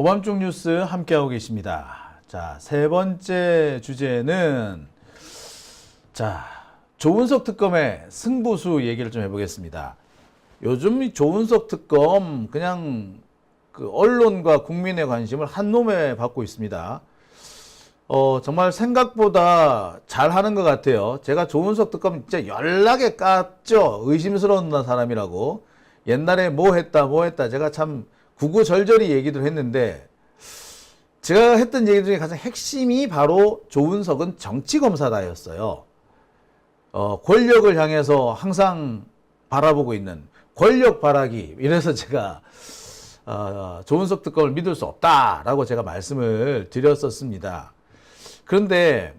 오밤중 뉴스 함께하고 계십니다. 자, 세 번째 주제는 자, 조은석 특검의 승부수 얘기를 좀 해보겠습니다. 요즘 이 조은석 특검 그냥 그 언론과 국민의 관심을 한 놈에 받고 있습니다. 어, 정말 생각보다 잘 하는 것 같아요. 제가 조은석 특검 진짜 연락에 깠죠. 의심스러운 사람이라고. 옛날에 뭐 했다, 뭐 했다. 제가 참 구구절절히 얘기를 했는데, 제가 했던 얘기 중에 가장 핵심이 바로 조은석은 정치검사다였어요. 어, 권력을 향해서 항상 바라보고 있는 권력 바라기. 이래서 제가, 어, 조은석 특검을 믿을 수 없다라고 제가 말씀을 드렸었습니다. 그런데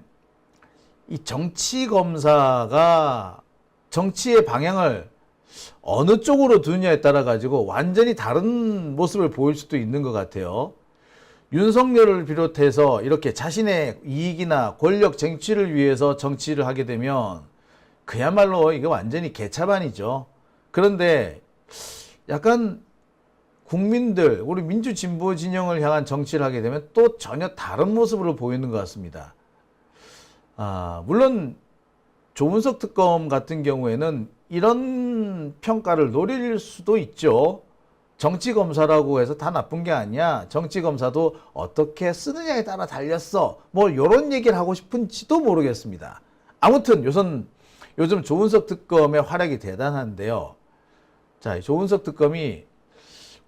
이 정치 검사가 정치의 방향을 어느 쪽으로 두느냐에 따라 가지고 완전히 다른 모습을 보일 수도 있는 것 같아요. 윤석열을 비롯해서 이렇게 자신의 이익이나 권력 쟁취를 위해서 정치를 하게 되면 그야말로 이게 완전히 개차반이죠. 그런데 약간 국민들, 우리 민주 진보 진영을 향한 정치를 하게 되면 또 전혀 다른 모습으로 보이는 것 같습니다. 아, 물론 조문석 특검 같은 경우에는 이런 평가를 노릴 수도 있죠. 정치 검사라고 해서 다 나쁜 게 아니야. 정치 검사도 어떻게 쓰느냐에 따라 달렸어. 뭐 이런 얘기를 하고 싶은지도 모르겠습니다. 아무튼 요즘 요즘 조은석 특검의 활약이 대단한데요. 자, 조은석 특검이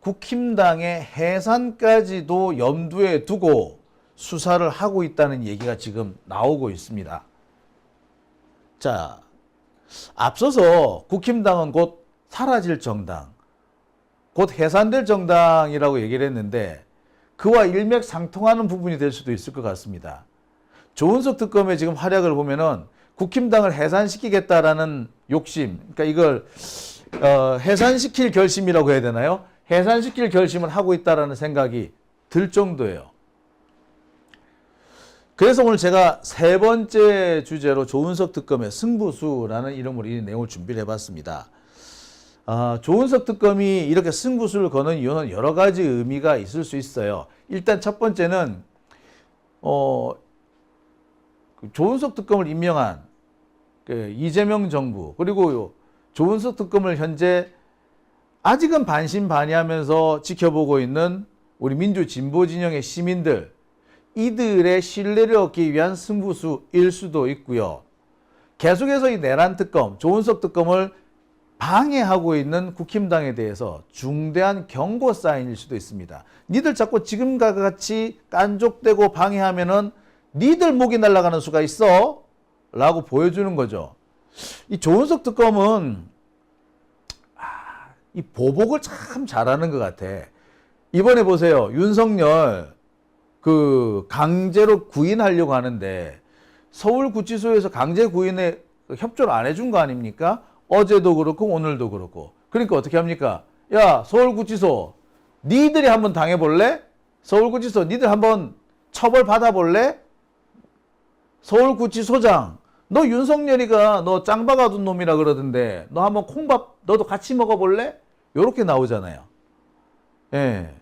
국힘당의 해산까지도 염두에 두고 수사를 하고 있다는 얘기가 지금 나오고 있습니다. 자, 앞서서 국힘당은 곧 사라질 정당, 곧 해산될 정당이라고 얘기를 했는데 그와 일맥상통하는 부분이 될 수도 있을 것 같습니다. 조은석 특검의 지금 활약을 보면은 국힘당을 해산시키겠다라는 욕심, 그러니까 이걸 어, 해산시킬 결심이라고 해야 되나요? 해산시킬 결심을 하고 있다라는 생각이 들 정도예요. 그래서 오늘 제가 세 번째 주제로 조은석 특검의 승부수라는 이름으로 이 내용을 준비를 해봤습니다. 아, 조은석 특검이 이렇게 승부수를 거는 이유는 여러 가지 의미가 있을 수 있어요. 일단 첫 번째는 어, 그 조은석 특검을 임명한 그 이재명 정부 그리고 조은석 특검을 현재 아직은 반신반의하면서 지켜보고 있는 우리 민주 진보 진영의 시민들 이들의 신뢰를 얻기 위한 승부수일 수도 있고요. 계속해서 이 내란 특검, 조은석 특검을 방해하고 있는 국힘당에 대해서 중대한 경고 사인일 수도 있습니다. 니들 자꾸 지금과 같이 깐족대고 방해하면은 니들 목이 날아가는 수가 있어. 라고 보여주는 거죠. 이 조은석 특검은 이 보복을 참 잘하는 것 같아. 이번에 보세요. 윤석열 그 강제로 구인하려고 하는데 서울구치소에서 강제 구인에 협조를 안 해준 거 아닙니까? 어제도 그렇고 오늘도 그렇고. 그러니까 어떻게 합니까? 야 서울구치소 니들이 한번 당해볼래? 서울구치소 니들 한번 처벌 받아볼래? 서울구치소장 너 윤석열이가 너 짱박아둔 놈이라 그러던데 너 한번 콩밥 너도 같이 먹어볼래? 요렇게 나오잖아요. 예.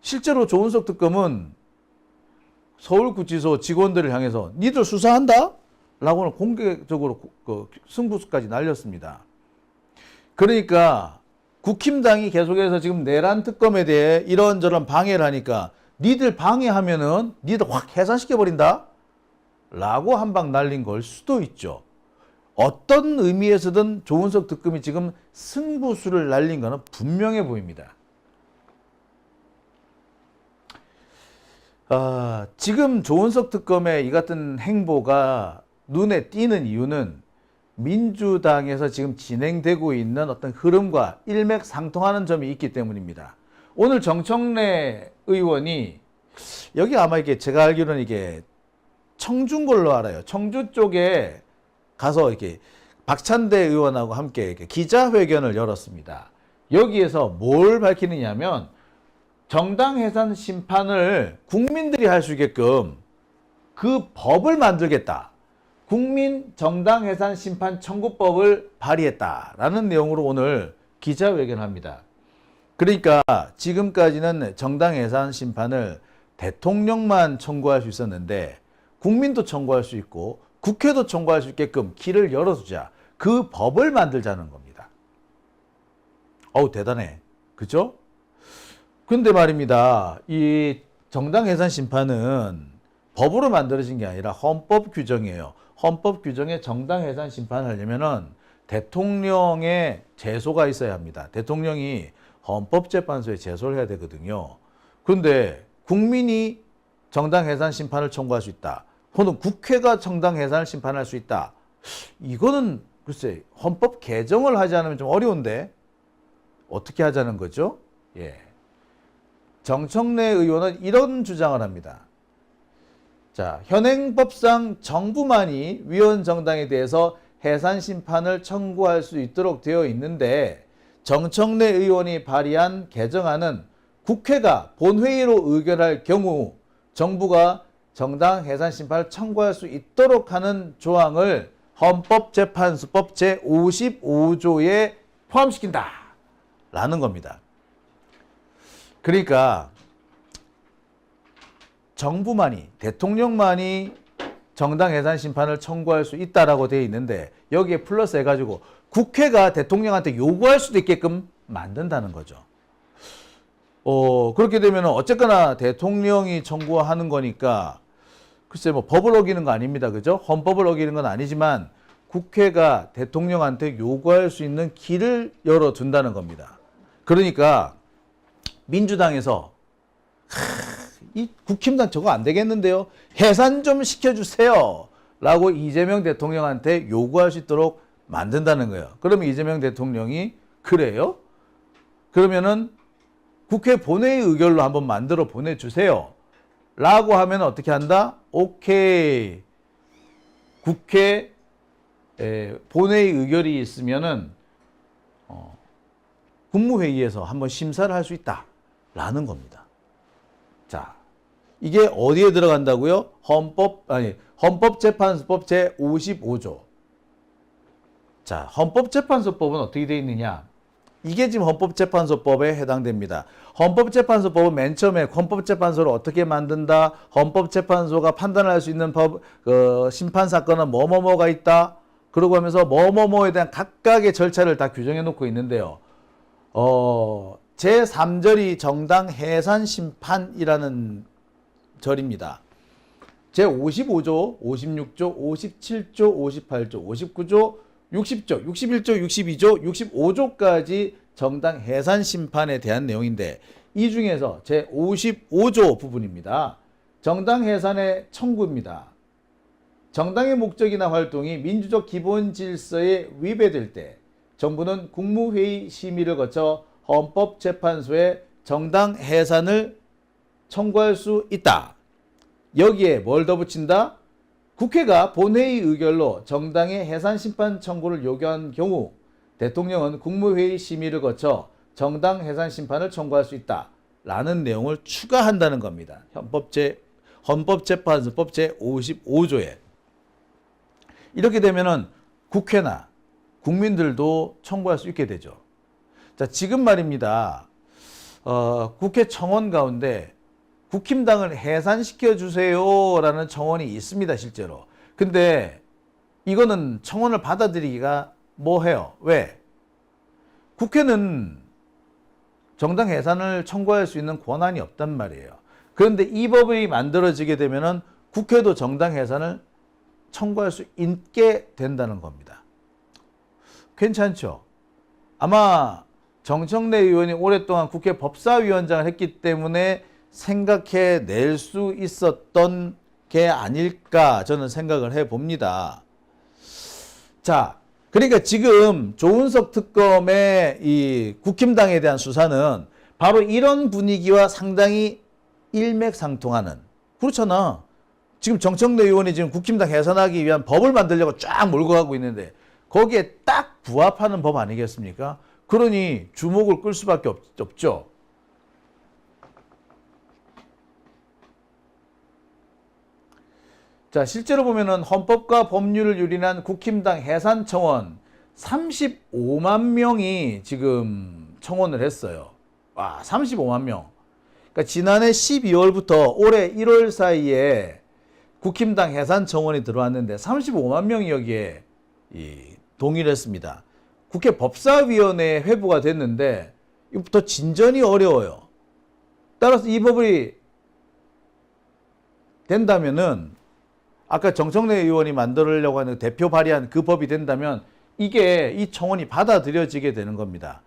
실제로 조은석 특검은 서울구치소 직원들을 향해서 니들 수사한다? 라고는 공개적으로 그 승부수까지 날렸습니다. 그러니까 국힘당이 계속해서 지금 내란 특검에 대해 이런저런 방해를 하니까 니들 방해하면은 니들 확 해산시켜버린다? 라고 한 방 날린 걸 수도 있죠. 어떤 의미에서든 조은석 특검이 지금 승부수를 날린 것은 분명해 보입니다. 아, 지금 조은석 특검의 이 같은 행보가 눈에 띄는 이유는 민주당에서 지금 진행되고 있는 어떤 흐름과 일맥상통하는 점이 있기 때문입니다. 오늘 정청래 의원이 여기 아마 이게 제가 알기로는 이게 청주인 걸로 알아요. 청주 쪽에 가서 이렇게 박찬대 의원하고 함께 기자회견을 열었습니다. 여기에서 뭘 밝히느냐면 정당 해산 심판을 국민들이 할 수 있게끔 그 법을 만들겠다. 국민 정당 해산 심판 청구법을 발의했다라는 내용으로 오늘 기자회견합니다. 그러니까 지금까지는 정당 해산 심판을 대통령만 청구할 수 있었는데 국민도 청구할 수 있고 국회도 청구할 수 있게끔 길을 열어두자. 그 법을 만들자는 겁니다. 어우 대단해. 그죠? 근데 말입니다. 이 정당 해산 심판은 법으로 만들어진 게 아니라 헌법 규정이에요. 헌법 규정에 정당 해산 심판을 하려면은 대통령의 제소가 있어야 합니다. 대통령이 헌법재판소에 제소를 해야 되거든요. 그런데 국민이 정당 해산 심판을 청구할 수 있다. 혹은 국회가 정당 해산을 심판할 수 있다. 이거는 글쎄 헌법 개정을 하지 않으면 좀 어려운데 어떻게 하자는 거죠? 예. 정청래 의원은 이런 주장을 합니다. 자, 현행법상 정부만이 위원 정당에 대해서 해산 심판을 청구할 수 있도록 되어 있는데 정청래 의원이 발의한 개정안은 국회가 본회의로 의결할 경우 정부가 정당 해산 심판을 청구할 수 있도록 하는 조항을 헌법재판소법 제55조에 포함시킨다. 라는 겁니다. 그러니까 정부만이 대통령만이 정당 해산 심판을 청구할 수 있다라고 되어 있는데 여기에 플러스 해가지고 국회가 대통령한테 요구할 수도 있게끔 만든다는 거죠. 어 그렇게 되면 어쨌거나 대통령이 청구하는 거니까 글쎄 뭐 법을 어기는 거 아닙니다, 그죠? 헌법을 어기는 건 아니지만 국회가 대통령한테 요구할 수 있는 길을 열어둔다는 겁니다. 그러니까 민주당에서 이 국힘당 저거 안 되겠는데요. 해산 좀 시켜주세요. 라고 이재명 대통령한테 요구할 수 있도록 만든다는 거예요. 그러면 이재명 대통령이 그래요? 그러면은 국회 본회의 의결로 한번 만들어 보내주세요. 라고 하면 어떻게 한다? 오케이. 국회 에, 본회의 의결이 있으면은 어, 국무회의에서 한번 심사를 할 수 있다. 라는 겁니다. 자, 이게 어디에 들어간다고요? 헌법 아니 헌법재판소법 제 55조. 자, 헌법재판소법은 어떻게 되어 있느냐? 이게 지금 헌법재판소법에 해당됩니다. 헌법재판소법은 맨 처음에 헌법재판소를 어떻게 만든다? 헌법재판소가 판단할 수 있는 법, 그 심판 사건은 뭐뭐뭐가 있다. 그러고 하면서 뭐뭐뭐에 대한 각각의 절차를 다 규정해 놓고 있는데요. 어, 제 3절이 정당 해산 심판이라는 절입니다. 제 55조, 56조, 57조, 58조, 59조, 60조, 61조, 62조, 65조까지 정당 해산 심판에 대한 내용인데 이 중에서 제 55조 부분입니다. 정당 해산의 청구입니다. 정당의 목적이나 활동이 민주적 기본 질서에 위배될 때 정부는 국무회의 심의를 거쳐 헌법재판소에 정당 해산을 청구할 수 있다. 여기에 뭘 더 붙인다? 국회가 본회의 의결로 정당의 해산 심판 청구를 요구한 경우 대통령은 국무회의 심의를 거쳐 정당 해산 심판을 청구할 수 있다. 라는 내용을 추가한다는 겁니다. 헌법제 헌법재판소법 제 55조에 이렇게 되면은 국회나 국민들도 청구할 수 있게 되죠. 자, 지금 말입니다. 어, 국회 청원 가운데 국힘당을 해산시켜 주세요라는 청원이 있습니다, 실제로. 근데 이거는 청원을 받아들이기가 뭐해요? 왜? 국회는 정당 해산을 청구할 수 있는 권한이 없단 말이에요. 그런데 이 법이 만들어지게 되면은 국회도 정당 해산을 청구할 수 있게 된다는 겁니다. 괜찮죠? 아마 정청래 의원이 오랫동안 국회 법사위원장을 했기 때문에 생각해 낼 수 있었던 게 아닐까 저는 생각을 해 봅니다. 자, 그러니까 지금 조은석 특검의 이 국힘당에 대한 수사는 바로 이런 분위기와 상당히 일맥상통하는 그렇잖아. 지금 정청래 의원이 지금 국힘당 해산하기 위한 법을 만들려고 쫙 몰고 가고 있는데 거기에 딱 부합하는 법 아니겠습니까? 그러니 주목을 끌 수밖에 없, 없죠. 자, 실제로 보면은 헌법과 법률을 유린한 국힘당 해산 청원 35만 명이 지금 청원을 했어요. 와, 35만 명. 그러니까 지난해 12월부터 올해 1월 사이에 국힘당 해산 청원이 들어왔는데 35만 명이 여기에 이 동의를 했습니다. 국회 법사위원회 회부가 됐는데 이부터 진전이 어려워요. 따라서 이 법이 된다면은 아까 정청래 의원이 만들려고 하는 대표 발의한 그 법이 된다면 이게 이 청원이 받아들여지게 되는 겁니다.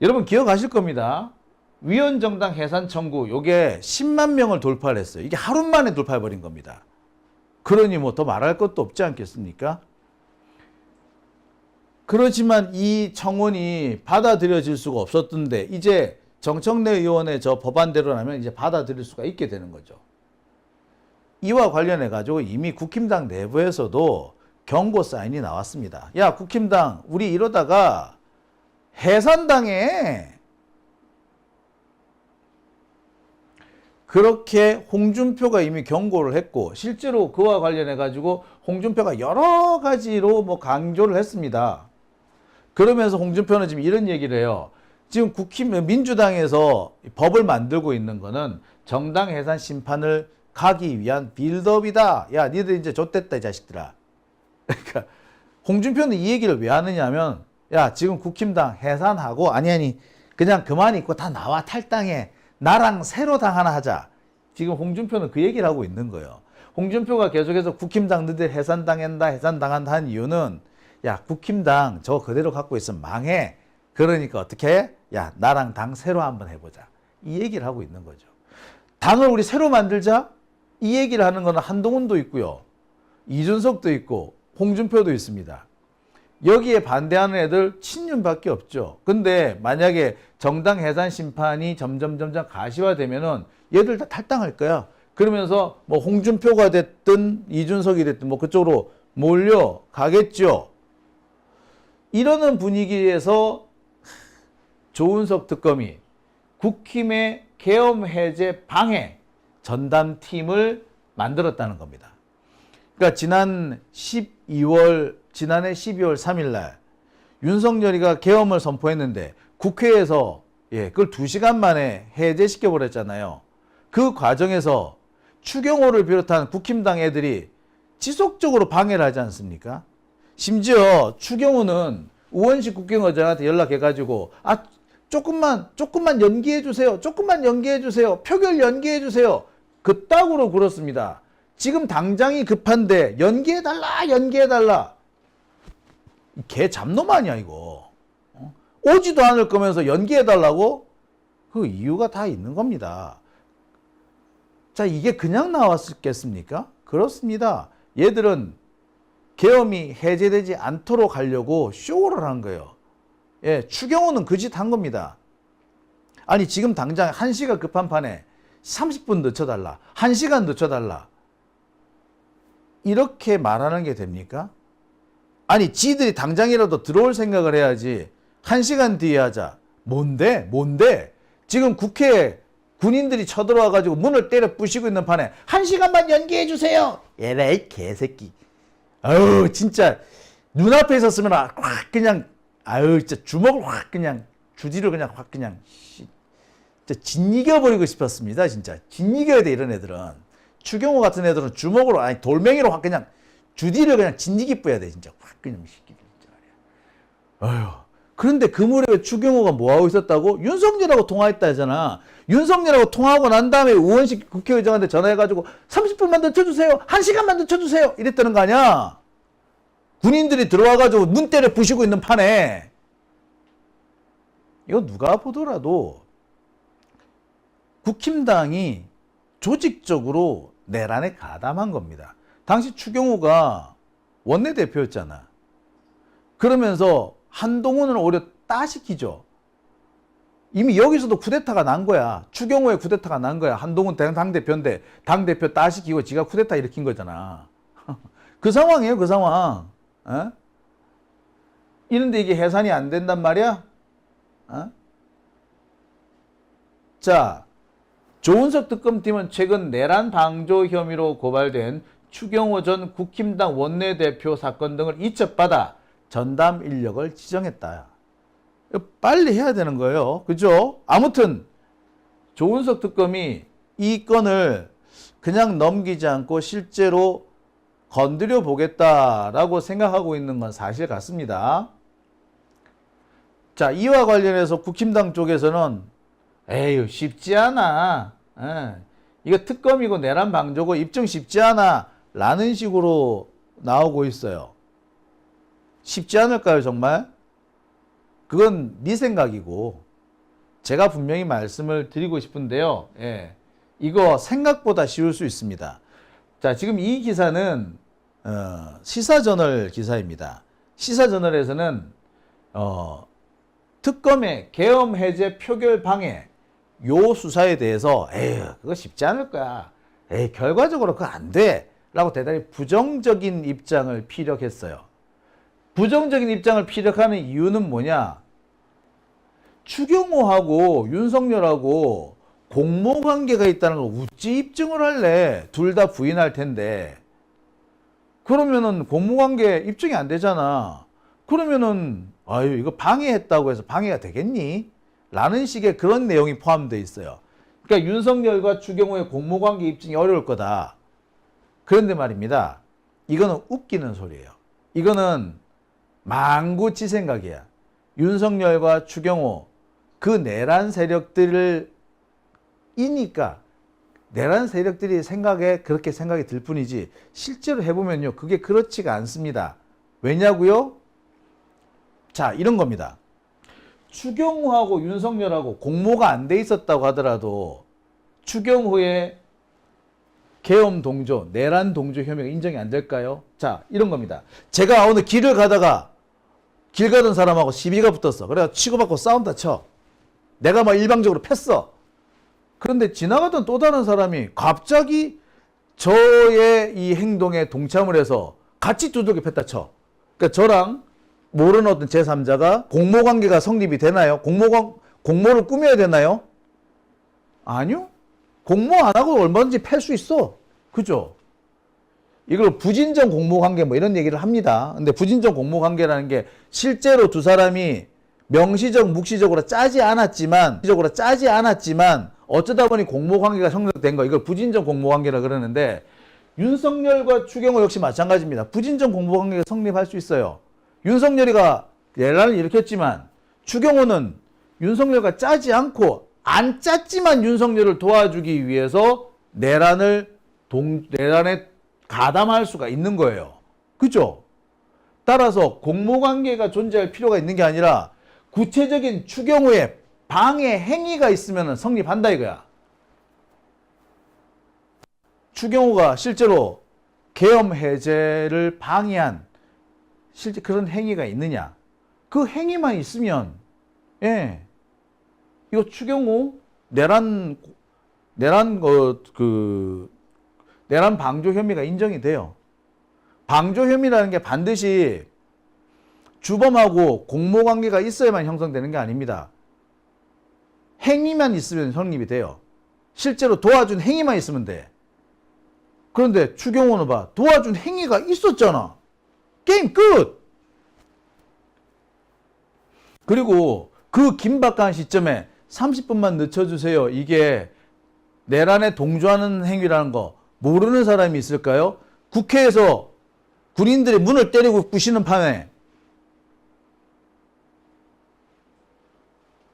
여러분 기억하실 겁니다. 위원정당 해산 청구 요게 10만 명을 돌파를 했어요. 이게 하루 만에 돌파해 버린 겁니다. 그러니 뭐 더 말할 것도 없지 않겠습니까? 그렇지만 이 청원이 받아들여질 수가 없었던데 이제 정청래 의원의 저 법안대로라면 이제 받아들일 수가 있게 되는 거죠. 이와 관련해 가지고 이미 국힘당 내부에서도 경고 사인이 나왔습니다. 야, 국힘당 우리 이러다가 해산당해. 그렇게 홍준표가 이미 경고를 했고 실제로 그와 관련해 가지고 홍준표가 여러 가지로 뭐 강조를 했습니다. 그러면서 홍준표는 지금 이런 얘기를 해요. 지금 국힘 민주당에서 법을 만들고 있는 거는 정당 해산 심판을 가기 위한 빌드업이다. 야, 니들 이제 좆됐다 이 자식들아. 그러니까 홍준표는 이 얘기를 왜 하느냐면 야, 지금 국힘당 해산하고 아니 아니 그냥 그만 있고 다 나와 탈당해. 나랑 새로 당 하나 하자. 지금 홍준표는 그 얘기를 하고 있는 거예요. 홍준표가 계속해서 국힘당 너희들 해산당한다, 해산당한다 한 이유는 야, 국힘당 저 그대로 갖고 있으면 망해. 그러니까 어떻게 해? 야, 나랑 당 새로 한번 해보자. 이 얘기를 하고 있는 거죠. 당을 우리 새로 만들자? 이 얘기를 하는 거는 한동훈도 있고요. 이준석도 있고, 홍준표도 있습니다. 여기에 반대하는 애들 친윤밖에 없죠. 근데 만약에 정당 해산 심판이 점점 점점 가시화되면은 얘들 다 탈당할 거야. 그러면서 뭐 홍준표가 됐든 이준석이 됐든 뭐 그쪽으로 몰려 가겠죠. 이러는 분위기에서 조은석 특검이 국힘의 계엄 해제 방해 전담팀을 만들었다는 겁니다. 그러니까 지난 12월 지난해 12월 3일 날 윤석열이가 계엄을 선포했는데 국회에서 예, 그걸 2시간 만에 해제시켜 버렸잖아요. 그 과정에서 추경호를 비롯한 국힘당 애들이 지속적으로 방해를 하지 않습니까? 심지어 추경호는 우원식 국경의장한테 연락해가지고 아 조금만 조금만 연기해 주세요. 조금만 연기해 주세요. 표결 연기해 주세요. 그따구로 굴었습니다. 지금 당장이 급한데 연기해 달라 연기해 달라. 개 잡놈 아니야 이거. 어? 오지도 않을 거면서 연기해 달라고? 그 이유가 다 있는 겁니다. 자 이게 그냥 나왔겠습니까? 그렇습니다. 얘들은 계엄이 해제되지 않도록 하려고 쇼를 한 거예요. 예, 추경호는 그 짓 한 겁니다. 아니, 지금 당장 1시가 급한 판에 30분 늦춰달라. 1시간 늦춰달라. 이렇게 말하는 게 됩니까? 아니, 지들이 당장이라도 들어올 생각을 해야지. 1시간 뒤에 하자. 뭔데? 뭔데? 지금 국회에 군인들이 쳐들어와가지고 문을 때려 부시고 있는 판에 1시간만 연기해주세요! 에라이, 개새끼. 아유 진짜. 눈앞에 있었으면 확 그냥 아유 진짜 주먹을 확 그냥 주디를 그냥 확 그냥 씨, 진짜 짓이겨 버리고 싶었습니다 진짜. 짓이겨야 돼 이런 애들은. 추경호 같은 애들은 주먹으로 아니 돌멩이로 확 그냥 주디를 그냥 짓이기 뿌야 돼 진짜. 확 그냥 시키기 진짜 말이야. 아유. 그런데 그 무렵에 추경호가 뭐 하고 있었다고? 윤석열하고 통화했다 하잖아 윤석열하고 통화하고 난 다음에 우원식 국회의장한테 전화해가지고 30분만 더 쳐주세요. 1시간만 더 쳐주세요. 이랬다는 거 아니야. 군인들이 들어와가지고 눈 때려 부시고 있는 판에 이거 누가 보더라도 국힘당이 조직적으로 내란에 가담한 겁니다. 당시 추경호가 원내대표였잖아. 그러면서 한동훈을 오히려 따시키죠. 이미 여기서도 쿠데타가 난 거야. 추경호의 쿠데타가 난 거야. 한동훈 당대표인데 당대표 따시키고 지가 쿠데타 일으킨 거잖아. 그 상황이에요, 그 상황. 어? 이런데 이게 해산이 안 된단 말이야? 어? 자, 조은석 특검팀은 최근 내란 방조 혐의로 고발된 추경호 전 국힘당 원내대표 사건 등을 이첩받아 전담 인력을 지정했다. 빨리 해야 되는 거예요. 그죠? 아무튼 조은석 특검이 이 건을 그냥 넘기지 않고 실제로 건드려 보겠다라고 생각하고 있는 건 사실 같습니다. 자, 이와 관련해서 국힘당 쪽에서는 에휴, 쉽지 않아. 예. 이거 특검이고 내란 방조고 입증 쉽지 않아. 라는 식으로 나오고 있어요. 쉽지 않을까요, 정말? 그건 네 생각이고 제가 분명히 말씀을 드리고 싶은데요. 예. 이거 생각보다 쉬울 수 있습니다. 자, 지금 이 기사는 어, 시사저널 기사입니다. 시사저널에서는 어, 특검의 계엄 해제 표결 방해 요 수사에 대해서 에휴 그거 쉽지 않을 거야. 에이 결과적으로 그거 안 돼. 라고 대단히 부정적인 입장을 피력했어요. 부정적인 입장을 피력하는 이유는 뭐냐? 추경호하고 윤석열하고 공모 관계가 있다는 걸 어찌 입증을 할래? 둘 다 부인할 텐데. 그러면은 공모 관계 입증이 안 되잖아. 그러면은 아유 이거 방해했다고 해서 방해가 되겠니? 라는 식의 그런 내용이 포함되어 있어요. 그러니까 윤석열과 추경호의 공모 관계 입증이 어려울 거다. 그런데 말입니다. 이거는 웃기는 소리예요. 이거는 망구치 생각이야. 윤석열과 추경호 그 내란 세력들을 이니까 내란 세력들이 생각에 그렇게 생각이 들 뿐이지 실제로 해보면요 그게 그렇지가 않습니다. 왜냐고요? 자 이런 겁니다. 추경호하고 윤석열하고 공모가 안 돼 있었다고 하더라도 추경호의 계엄 동조, 내란 동조 혐의가 인정이 안 될까요? 자, 이런 겁니다. 제가 오늘 길을 가다가 길 가던 사람하고 시비가 붙었어. 그래서 치고받고 싸운다 쳐. 내가 막 일방적으로 팼어. 그런데 지나가던 또 다른 사람이 갑자기 저의 이 행동에 동참을 해서 같이 두들겨 팼다 쳐. 그러니까 저랑 모르는 어떤 제3자가 공모 관계가 성립이 되나요? 공모관, 공모를 꾸며야 되나요? 아니요. 공모 안 하고 얼마든지 팰 수 있어. 그죠? 이걸 부진정 공모 관계 뭐 이런 얘기를 합니다. 근데 부진정 공모 관계라는 게 실제로 두 사람이 명시적, 묵시적으로 짜지 않았지만, 적으로 짜지 않았지만, 어쩌다 보니 공모 관계가 성립된 거, 이걸 부진정 공모 관계라 그러는데, 윤석열과 추경호 역시 마찬가지입니다. 부진정 공모 관계가 성립할 수 있어요. 윤석열이가 내란을 일으켰지만, 추경호는 윤석열과 짜지 않고, 안 짰지만 윤석열을 도와주기 위해서 내란을 동, 내란에 가담할 수가 있는 거예요. 그죠? 따라서 공모 관계가 존재할 필요가 있는 게 아니라 구체적인 추경호의 방해 행위가 있으면 성립한다 이거야. 추경호가 실제로 계엄 해제를 방해한 실제 그런 행위가 있느냐? 그 행위만 있으면 예. 이거 추경호 내란 내란 그 내란 방조 혐의가 인정이 돼요. 방조 혐의라는 게 반드시 주범하고 공모 관계가 있어야만 형성되는 게 아닙니다. 행위만 있으면 성립이 돼요. 실제로 도와준 행위만 있으면 돼. 그런데 추경호는 봐. 도와준 행위가 있었잖아. 게임 끝! 그리고 그 긴박한 시점에 30분만 늦춰주세요. 이게 내란에 동조하는 행위라는 거 모르는 사람이 있을까요? 국회에서 군인들이 문을 때리고 부시는 판에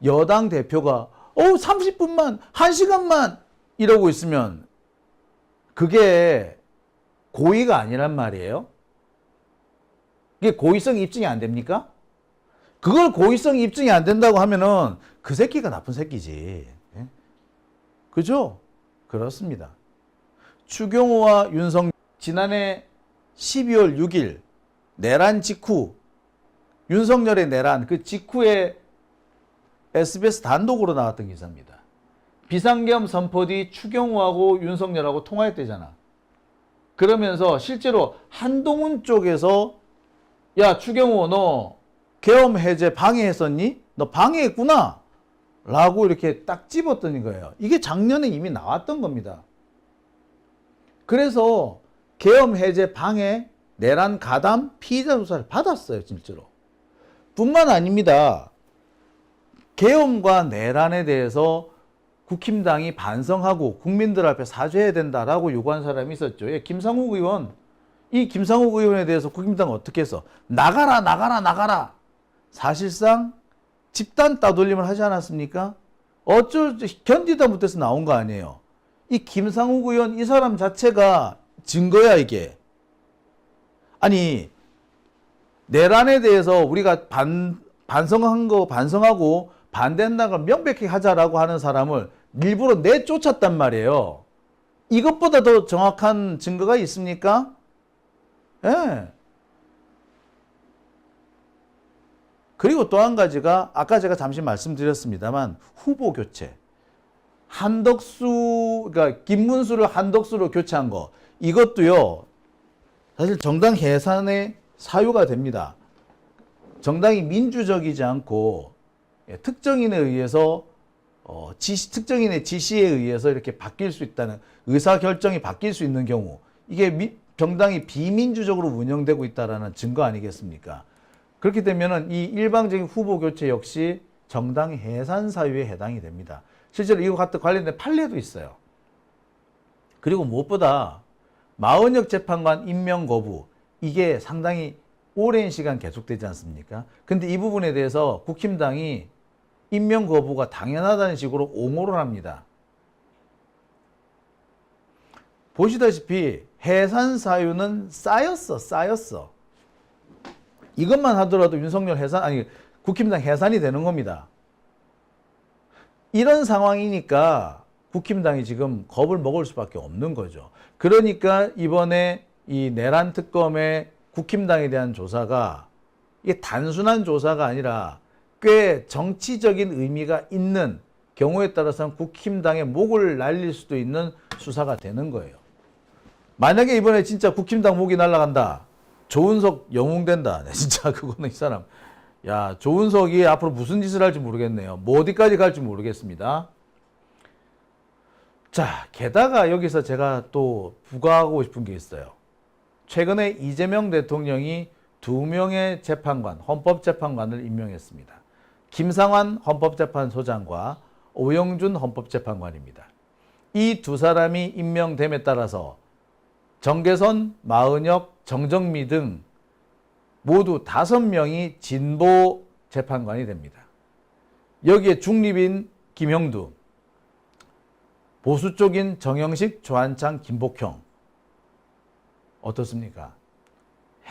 여당 대표가 어 30분만 1시간만 이러고 있으면 그게 고의가 아니란 말이에요. 이게 고의성 입증이 안 됩니까? 그걸 고의성 입증이 안 된다고 하면은 그 새끼가 나쁜 새끼지. 예? 그죠? 그렇습니다. 추경호와 윤석 지난해 12월 6일 내란 직후 윤석열의 내란 그 직후에 SBS 단독으로 나왔던 기사입니다. 비상계엄 선포 뒤 추경호하고 윤석열하고 통화했대잖아. 그러면서 실제로 한동훈 쪽에서 야 추경호 너 계엄 해제 방해했었니? 너 방해했구나. 라고 이렇게 딱 집었던 거예요. 이게 작년에 이미 나왔던 겁니다. 그래서 계엄 해제 방해 내란 가담 피의자 조사를 받았어요, 실제로. 뿐만 아닙니다. 계엄과 내란에 대해서 국힘당이 반성하고 국민들 앞에 사죄해야 된다라고 요구한 사람이 있었죠. 예, 김상욱 의원. 이 김상욱 의원에 대해서 국힘당 어떻게 했어? 나가라, 나가라, 나가라. 사실상 집단 따돌림을 하지 않았습니까? 어쩔 견디다 못해서 나온 거 아니에요. 이 김상욱 의원 이 사람 자체가 증거야 이게. 아니 내란에 대해서 우리가 반 반성한 거 반성하고 반대한다는 걸 명백히 하자라고 하는 사람을 일부러 내쫓았단 말이에요. 이것보다 더 정확한 증거가 있습니까? 예. 그리고 또 한 가지가 아까 제가 잠시 말씀드렸습니다만 후보 교체. 한덕수 그러니까 김문수를 한덕수로 교체한 거 이것도요. 사실 정당 해산의 사유가 됩니다. 정당이 민주적이지 않고 예, 특정인에 의해서 어, 지시, 특정인의 지시에 의해서 이렇게 바뀔 수 있다는 의사 결정이 바뀔 수 있는 경우 이게 미, 정당이 비민주적으로 운영되고 있다라는 증거 아니겠습니까? 그렇게 되면은 이 일방적인 후보 교체 역시 정당 해산 사유에 해당이 됩니다. 실제로 이거 같은 관련된 판례도 있어요. 그리고 무엇보다 마은혁 재판관 임명 거부 이게 상당히 오랜 시간 계속되지 않습니까? 근데 이 부분에 대해서 국힘당이 임명 거부가 당연하다는 식으로 옹호를 합니다. 보시다시피 해산 사유는 쌓였어, 쌓였어. 이것만 하더라도 윤석열 해산, 아니, 국힘당 해산이 되는 겁니다. 이런 상황이니까 국힘당이 지금 겁을 먹을 수밖에 없는 거죠. 그러니까 이번에 이 내란 특검의 국힘당에 대한 조사가 이게 단순한 조사가 아니라 꽤 정치적인 의미가 있는 경우에 따라서는 국힘당의 목을 날릴 수도 있는 수사가 되는 거예요. 만약에 이번에 진짜 국힘당 목이 날아간다. 조은석 영웅된다. 네, 진짜 그거는 이 사람. 야, 조은석이 앞으로 무슨 짓을 할지 모르겠네요. 뭐 어디까지 갈지 모르겠습니다. 자, 게다가 여기서 제가 또 부과하고 싶은 게 있어요. 최근에 이재명 대통령이 두 명의 재판관, 헌법재판관을 임명했습니다. 김상환 헌법재판소장과 오영준 헌법재판관입니다. 이 두 사람이 임명됨에 따라서 정계선, 마은혁, 정정미 등 모두 다섯 명이 진보 재판관이 됩니다. 여기에 중립인 김형두, 보수 쪽인 정영식, 조한창, 김복형 어떻습니까?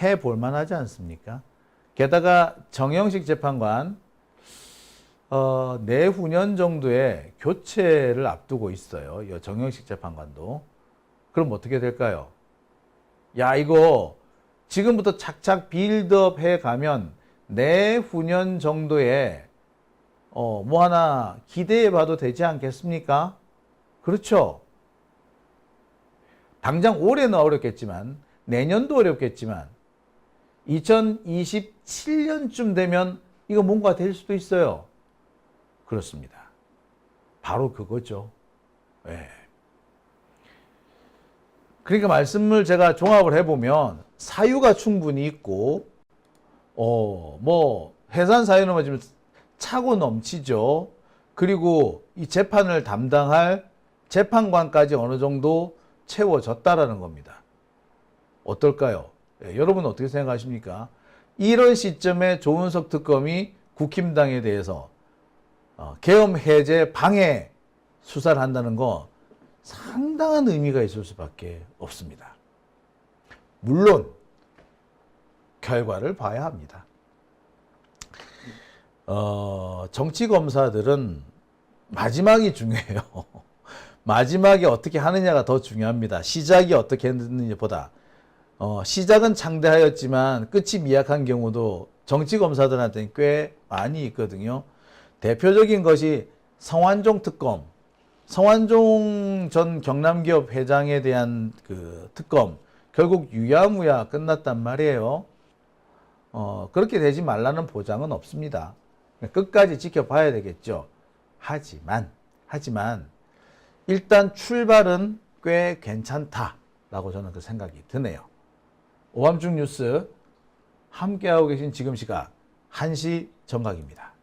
해 볼 만하지 않습니까? 게다가 정영식 재판관 어, 내후년 정도에 교체를 앞두고 있어요. 이 정영식 재판관도. 그럼 어떻게 될까요? 야, 이거 지금부터 착착 빌드업 해 가면 내후년 정도에 어, 뭐 하나 기대해 봐도 되지 않겠습니까? 그렇죠. 당장 올해는 어렵겠지만 내년도 어렵겠지만 2027년쯤 되면 이거 뭔가 될 수도 있어요. 그렇습니다. 바로 그거죠. 예. 그러니까 말씀을 제가 종합을 해보면 사유가 충분히 있고, 어, 뭐, 해산 사유는 뭐 지금 차고 넘치죠. 그리고 이 재판을 담당할 재판관까지 어느 정도 채워졌다라는 겁니다. 어떨까요? 예, 여러분 어떻게 생각하십니까? 이런 시점에 조은석 특검이 국힘당에 대해서 어, 계엄 해제 방해 수사를 한다는 거 상당한 의미가 있을 수밖에 없습니다. 물론 결과를 봐야 합니다. 어, 정치 검사들은 마지막이 중요해요. 마지막에 어떻게 하느냐가 더 중요합니다. 시작이 어떻게 했느냐보다 어, 시작은 창대하였지만 끝이 미약한 경우도 정치 검사들한테는 꽤 많이 있거든요. 대표적인 것이 성완종 특검, 성완종 전 경남기업 회장에 대한 그 특검 결국 유야무야 끝났단 말이에요. 어, 그렇게 되지 말라는 보장은 없습니다. 끝까지 지켜봐야 되겠죠. 하지만, 하지만, 일단 출발은 꽤 괜찮다라고 저는 그 생각이 드네요. 오밤중 뉴스 함께하고 계신 지금 시각 1시 정각입니다.